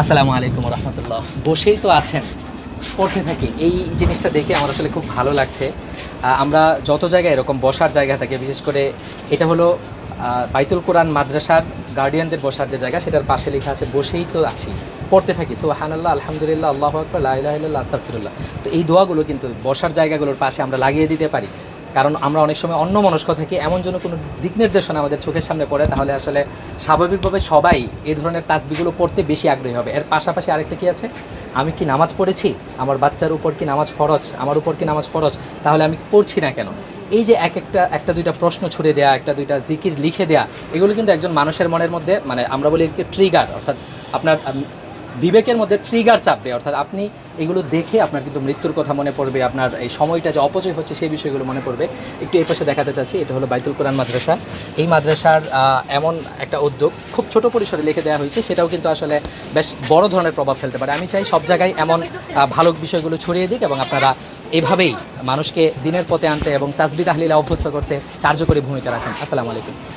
আসসালামু আলাইকুম রহমতুল্লাহ বসেই তো আছেন, পড়তে থাকি। এই জিনিসটা দেখে আমার আসলে খুব ভালো লাগছে। আমরা যত জায়গায় এরকম বসার জায়গা থাকে, বিশেষ করে এটা হলো বাইতুল কোরআন মাদ্রাসার গার্ডিয়ানদের বসার যে জায়গা, সেটার পাশে লেখা আছে, বসেই তো আছি, পড়তে থাকি। সুহানাল্লাহ আলহামদুলিল্লাহ, আল্লাহ আকবর লাইলাহ আস্তাফিরুল্লাহ তো এই দোয়াগুলো কিন্তু বসার জায়গাগুলোর পাশে আমরা লাগিয়ে দিতে পারি। কারণ আমরা অনেক সময় অন্য মনস্ক থাকি, এমন জন্য কোনো দিক নির্দেশনা আমাদের চোখের সামনে পড়ে, তাহলে আসলে স্বাভাবিকভাবে সবাই এই ধরনের তাসবিগুলো পড়তে বেশি আগ্রহী হবে। এর পাশাপাশি আরেকটা কি আছে? আমি কি নামাজ পড়েছি? আমার বাচ্চার উপর কি নামাজ ফরজ? আমার উপর কি নামাজ ফরজ? তাহলে আমি পড়ছি না কেন? এই যে এক একটা একটা দুইটা প্রশ্ন ছুড়ে দেয়া, একটা দুইটা জিকির লিখে দেয়া, এগুলো কিন্তু একজন মানুষের মনের মধ্যে মানে আমরা বলি ট্রিগার অর্থাৎ আপনার বিবেকের মধ্যে ট্রিগার চাপবে অর্থাৎ আপনি এগুলো দেখে আপনার কিন্তু মৃত্যুর কথা মনে পড়বে, আপনার এই সময়টা যে অপচয় হচ্ছে সেই বিষয়গুলো মনে পড়বে। একটু এই পাশে দেখাতে চাচ্ছি, এটা হলো বাইতুল কোরআন মাদ্রাসা। এই মাদ্রাসার এমন একটা উদ্যোগ খুব ছোট পরিসরে লিখে দেওয়া হয়েছে, সেটাও কিন্তু আসলে বেশ বড় ধরনের প্রভাব ফেলতে পারে। আমি চাই সব জায়গায় এমন ভালো বিষয়গুলো ছড়িয়ে দিক এবং আপনারা এভাবেই মানুষকে দিনের পথে আনতে এবং তাসবি তাহলিলা অভ্যস্ত করতে কার্যকরী ভূমিকা রাখেন। আসসালামু আলাইকুম।